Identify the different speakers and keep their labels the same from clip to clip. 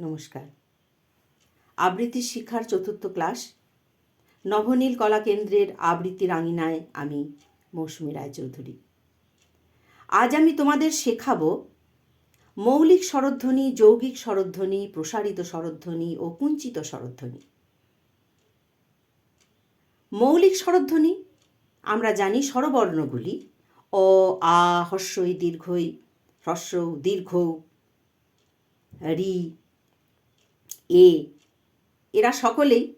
Speaker 1: নমস্কার। আবৃত্তি শিক্ষার চতুর্থ ক্লাস, নবনীল কলা কেন্দ্রের আবৃত্তি রাঙিনায় আমি মৌসুমী রায়চৌধুরী। আজ আমি তোমাদের শেখাবো মৌলিক স্বরধ্বনি, যৌগিক স্বরধ্বনি, প্রসারিত স্বরধ্বনি ও কুঞ্চিত স্বরধ্বনি। মৌলিক স্বরধ্বনি আমরা জানি স্বরবর্ণগুলি, অ, আ হস্যই দীর্ঘই, হ্রস্ব, দীর্ঘ, রি এ। এরা সকলেই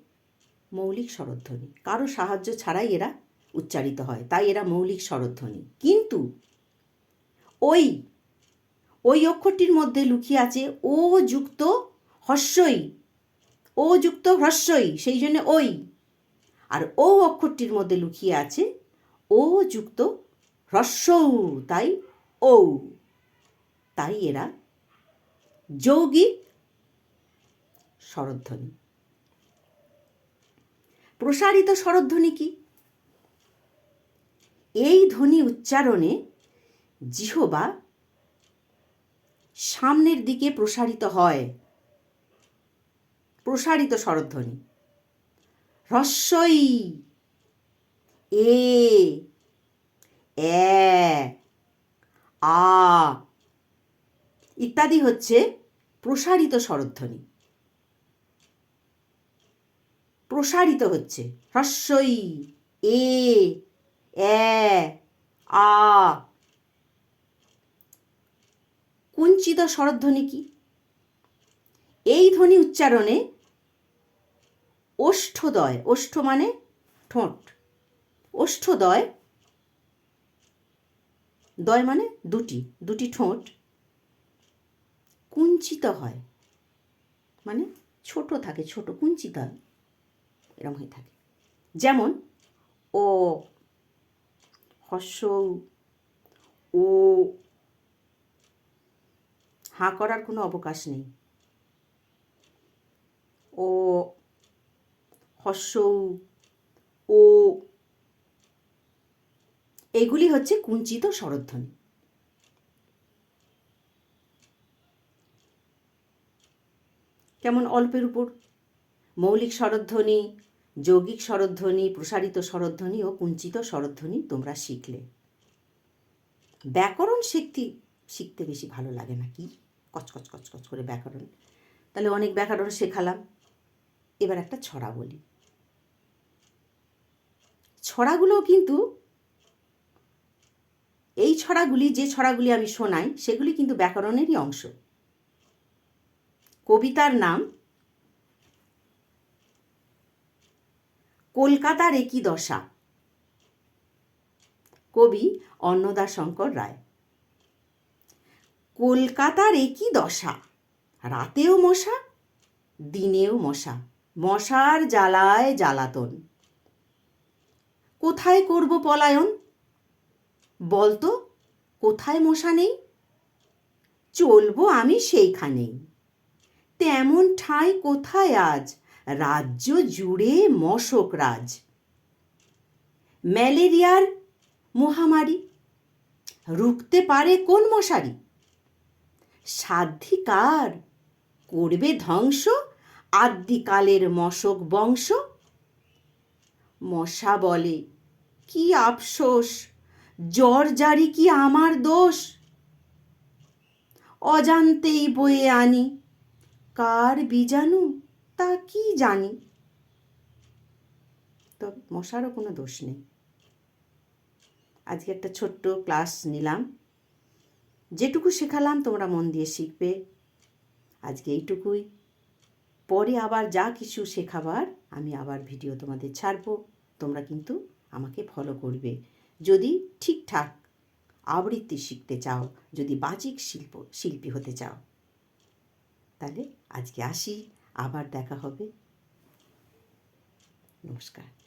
Speaker 1: মৌলিক স্বরধ্বনি। কারও সাহায্য ছাড়াই এরা উচ্চারিত হয়, তাই এরা মৌলিক স্বরধ্বনি। কিন্তু ওই ওই অক্ষরটির মধ্যে লুকিয়ে আছে, ও যুক্ত হস্যই ও যুক্ত হ্রস্বই সেই জন্য ওই। আর ও অক্ষরটির মধ্যে লুকিয়ে আছে, ও যুক্ত হ্রস্বৌ তাই ও তাই এরা যৌগিক স্বরধ্বনি প্রসারিত স্বরধ্বনি কি? এই ধ্বনি উচ্চারণে জিহবা সামনের দিকে প্রসারিত হয়। প্রসারিত স্বরধ্বনি হ্রস্বই এ আ ইত্যাদি হচ্ছে প্রসারিত স্বরধ্বনি প্রসারিত হচ্ছে। হ্রস্বই এ এ, আ। কুঞ্চিত স্বরধ্বনি কি? এই ধ্বনি উচ্চারণে ওষ্ঠদয়, ওষ্ঠ মানে ঠোঁট। ওষ্ঠদয়, দয় মানে দুটি দুটি ঠোঁট। কুঞ্চিত হয় মানে ছোট থাকে, ছোট, কুঞ্চিত হয়। এরকম হয়ে থাকে। যেমন, ও হস্য ও, হাঁ করার কোনো অবকাশ নেই। ও হস্য ও, এগুলি হচ্ছে কুঞ্চিত স্বরধ্বনি। কেমন অল্পের উপর? মৌলিক স্বরধ্বনি যৌগিক স্বরধ্বনি, প্রসারিত স্বরধ্বনি ও কুঞ্চিত স্বরধ্বনি তোমরা শিখলে। ব্যাকরণ শিখতে শিখতে বেশি ভালো লাগে না কি? কচকচ কচকচ করে ব্যাকরণ। তাহলে অনেক ব্যাকরণ শেখালাম। এবার একটা ছড়া বলি। ছড়াগুলোও কিন্তু, এই ছড়াগুলি, যে ছড়াগুলি আমি শোনাই, সেগুলি কিন্তু ব্যাকরণেরই অংশ। কবিতার নাম কলকাতার একই দশা। কবি অন্নদা শঙ্কর রায়। কলকাতার একই দশা, রাতেও মশা, দিনেও মশা, মশার জ্বালায় জ্বালাতন। কোথায় করব পলায়ন? বলতো, কোথায় মশা নেই? চলবো আমি সেইখানেই। তেমন ঠাঁই কোথায় আজ? রাজ্য জুড়ে মশক রাজ। ম্যালেরিয়ার মহামারী, রুখতে পারে কোন মশারি? সাধিকার করবে ধ্বংস আদ্যিকালের মশক বংশ? মশা বলে, কি আফসোস, জ্বর জারি কি আমার দোষ? অজান্তেই বয়ে আনি, কার বীজাণু? তা কি জানি। তো মশারও কোনো দোষ নেই। আজকে একটা ছোট্ট ক্লাস নিলাম। যেটুকু শেখালাম তোমরা মন দিয়ে শিখবে। আজকে এইটুকুই। পরে আবার যা কিছু শেখাবার আমি আবার ভিডিও তোমাদের ছাড়বো। তোমরা কিন্তু আমাকে ফলো করবে। যদি ঠিকঠাক আবৃত্তি শিখতে চাও, যদি বাচিক শিল্প, শিল্পী হতে চাও, তাহলে আজকে আসি। আবার দেখা হবে। নমস্কার।